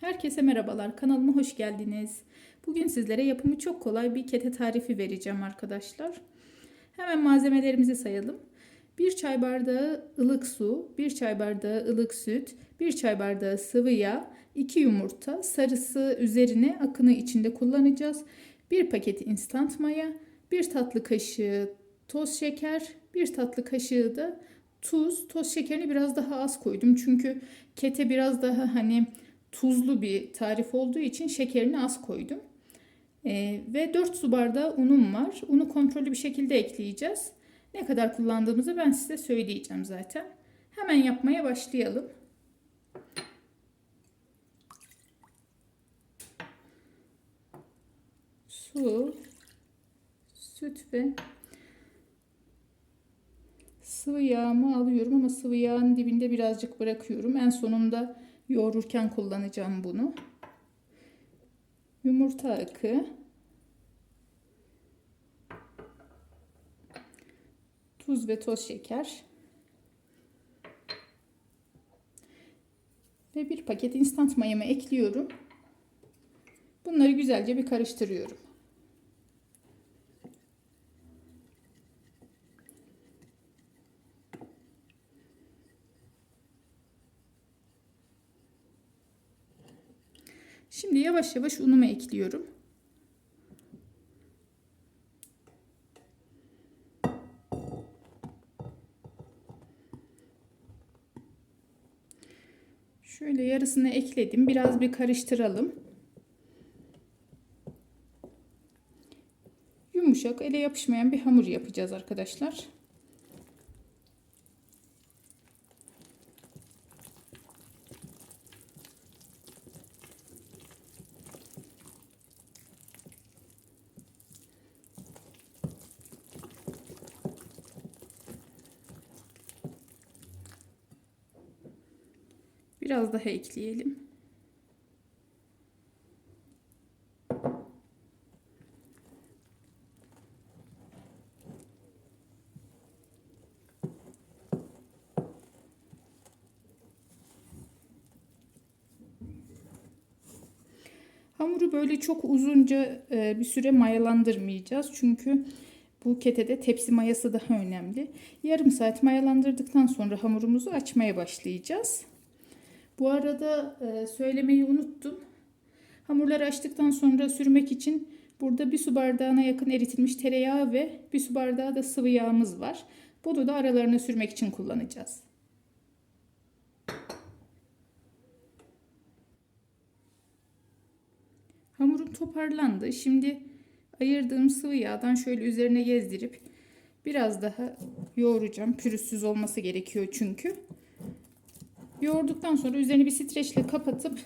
Herkese merhabalar. Kanalıma hoş geldiniz. Bugün sizlere yapımı çok kolay bir kete tarifi vereceğim arkadaşlar. Hemen malzemelerimizi sayalım. 1 çay bardağı ılık su, 1 çay bardağı ılık süt, 1 çay bardağı sıvı yağ, 2 yumurta, sarısı üzerine akını içinde kullanacağız. 1 paket instant maya, 1 tatlı kaşığı toz şeker, 1 tatlı kaşığı da tuz. Toz şekerini biraz daha az koydum. Çünkü kete biraz daha hani tuzlu bir tarif olduğu için şekerini az koydum. Ee, ve 4 su bardağı unum var. Unu kontrollü bir şekilde ekleyeceğiz. Ne kadar kullandığımızı ben size söyleyeceğim zaten. Hemen yapmaya başlayalım. Su, süt ve sıvı yağımı alıyorum ama sıvı yağın dibinde birazcık bırakıyorum. En sonunda yoğururken kullanacağım bunu. Yumurta akı. Tuz ve toz şeker. Ve bir paket instant mayamı ekliyorum. Bunları güzelce bir karıştırıyorum. Şimdi yavaş yavaş unumu ekliyorum. Şöyle yarısını ekledim. Biraz bir karıştıralım. Yumuşak, ele yapışmayan bir hamur yapacağız arkadaşlar. Biraz daha ekleyelim. Hamuru böyle çok uzunca e, bir süre mayalandırmayacağız. Çünkü bu ketede tepsi mayası daha önemli. Yarım saat mayalandırdıktan sonra hamurumuzu açmaya başlayacağız. Bu arada e, söylemeyi unuttum. Hamurları açtıktan sonra sürmek için burada bir su bardağına yakın eritilmiş tereyağı ve bir su bardağı da sıvı yağımız var. Bunu da aralarına sürmek için kullanacağız. Hamurum toparlandı. Şimdi ayırdığım sıvı yağdan şöyle üzerine gezdirip biraz daha yoğuracağım. Pürüzsüz olması gerekiyor çünkü. Yoğurduktan sonra üzerini bir streçle kapatıp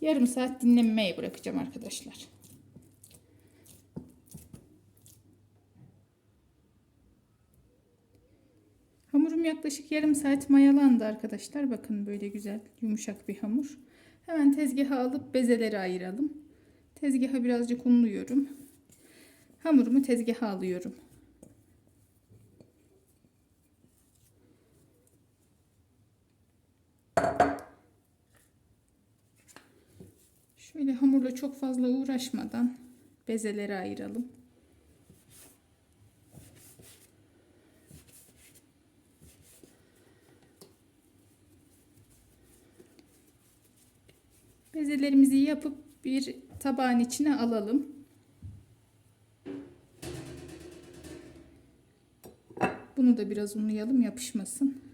yarım saat dinlenmeye bırakacağım arkadaşlar. Hamurum yaklaşık yarım saat mayalandı arkadaşlar. Bakın böyle güzel yumuşak bir hamur. Hemen tezgaha alıp bezeleri ayıralım. Tezgaha birazcık unluyorum. Hamurumu tezgaha alıyorum. Şöyle hamurla çok fazla uğraşmadan bezeleri ayıralım. Bezelerimizi yapıp bir tabağın içine alalım. Bunu da biraz unlayalım yapışmasın.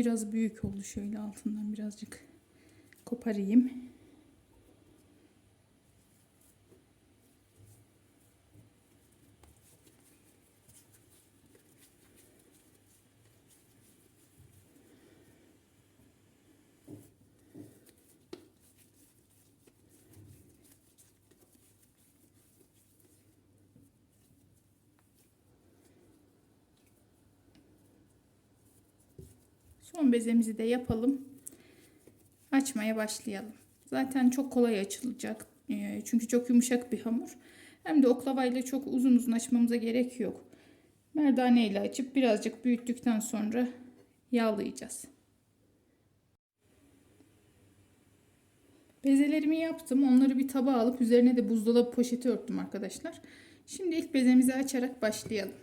Biraz büyük oldu. Şöyle altından birazcık koparayım. Son bezemizi de yapalım. Açmaya başlayalım. Zaten çok kolay açılacak. Ee, Çünkü çok yumuşak bir hamur. Hem de oklavayla çok uzun uzun açmamıza gerek yok. Merdane ile açıp birazcık büyüttükten sonra yağlayacağız. Bezelerimi yaptım. Onları bir tabağa alıp üzerine de buzdolabı poşeti örttüm arkadaşlar. Şimdi ilk bezemizi açarak başlayalım.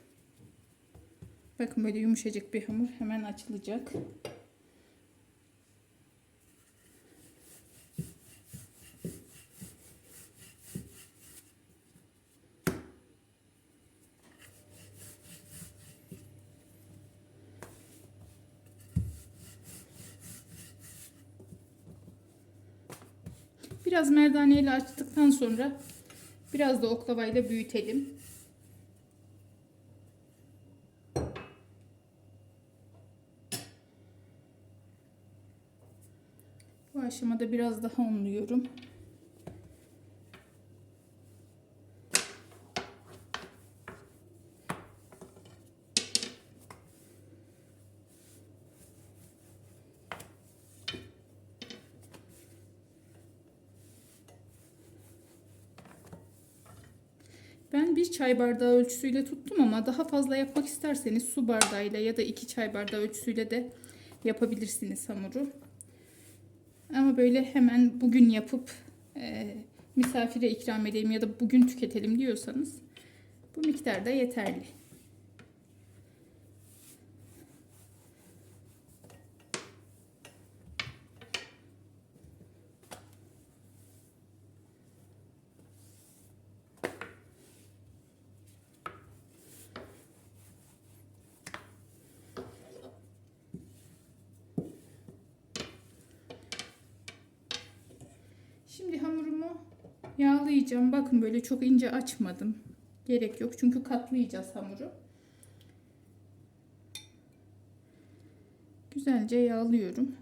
Bakın böyle yumuşacık bir hamur hemen açılacak. Biraz merdane ile açtıktan sonra biraz da oklavayla büyütelim. Aşamada biraz daha unluyorum. Ben bir çay bardağı ölçüsüyle tuttum ama daha fazla yapmak isterseniz su bardağıyla ya da iki çay bardağı ölçüsüyle de yapabilirsiniz hamuru. Ama böyle hemen bugün yapıp e, misafire ikram edeyim ya da bugün tüketelim diyorsanız bu miktarda yeterli. Şimdi hamurumu yağlayacağım. Bakın böyle çok ince açmadım. Gerek yok çünkü katlayacağız hamuru. Güzelce yağlıyorum.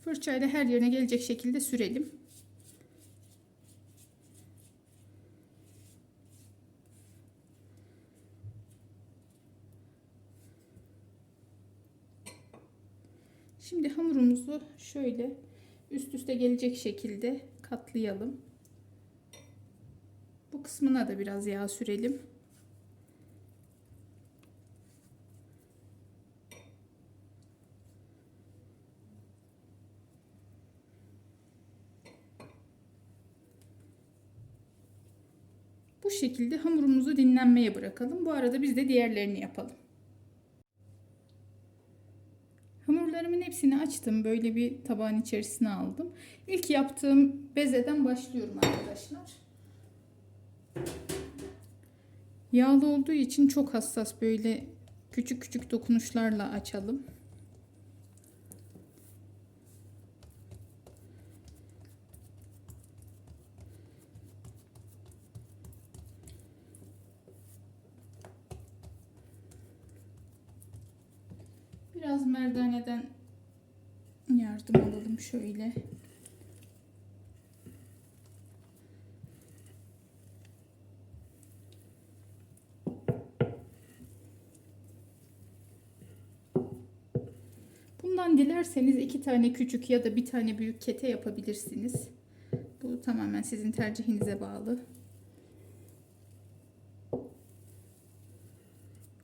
Fırçayla her yerine gelecek şekilde sürelim. Şimdi hamurumuzu şöyle üst üste gelecek şekilde katlayalım. Bu kısmına da biraz yağ sürelim. Bu şekilde hamurumuzu dinlenmeye bırakalım. Bu arada biz de diğerlerini yapalım. Hamurlarımın hepsini açtım. Böyle bir tabağın içerisine aldım. İlk yaptığım bezeden başlıyorum arkadaşlar. Yağlı olduğu için çok hassas böyle küçük küçük dokunuşlarla açalım. Biraz merdaneden yardım alalım şöyle. Bundan dilerseniz iki tane küçük ya da bir tane büyük kete yapabilirsiniz. Bu tamamen sizin tercihinize bağlı.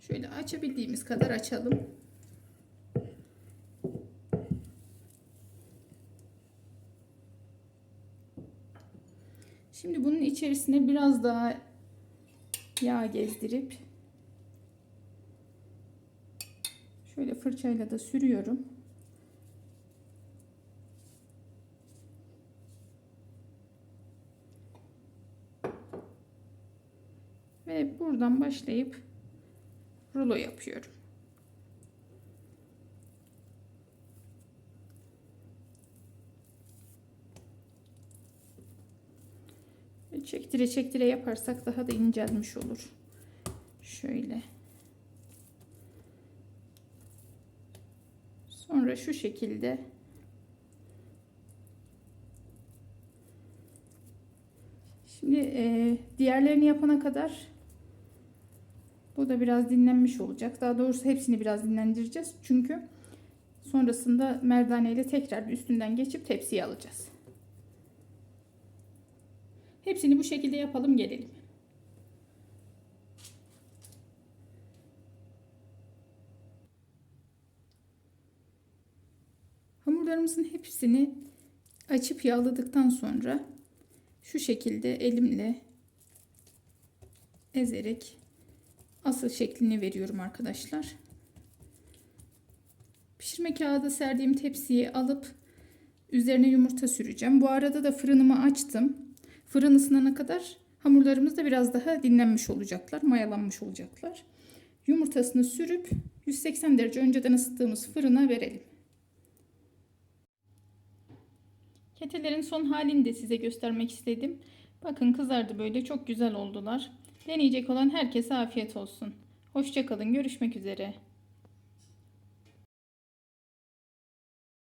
Şöyle açabildiğimiz kadar açalım. Şimdi bunun içerisine biraz daha yağ gezdirip şöyle fırçayla da sürüyorum. Ve buradan başlayıp rulo yapıyorum. Çektire çektire yaparsak daha da incelmiş olur. Şöyle. Sonra şu şekilde Şimdi e, diğerlerini yapana kadar bu da biraz dinlenmiş olacak. Daha doğrusu hepsini biraz dinlendireceğiz. Çünkü Sonrasında merdane ile tekrar üstünden geçip tepsiye alacağız. Hepsini bu şekilde yapalım gelelim. Hamurlarımızın hepsini açıp yağladıktan sonra şu şekilde elimle ezerek asıl şeklini veriyorum arkadaşlar. Pişirme kağıdı serdiğim tepsiye alıp üzerine yumurta süreceğim. Bu arada da fırınımı açtım. Fırın ısınana kadar hamurlarımız da biraz daha dinlenmiş olacaklar, mayalanmış olacaklar. Yumurtasını sürüp 180 derece önceden ısıttığımız fırına verelim. Ketelerin son halini de size göstermek istedim. Bakın kızardı böyle çok güzel oldular. Deneyecek olan herkese afiyet olsun. Hoşçakalın görüşmek üzere.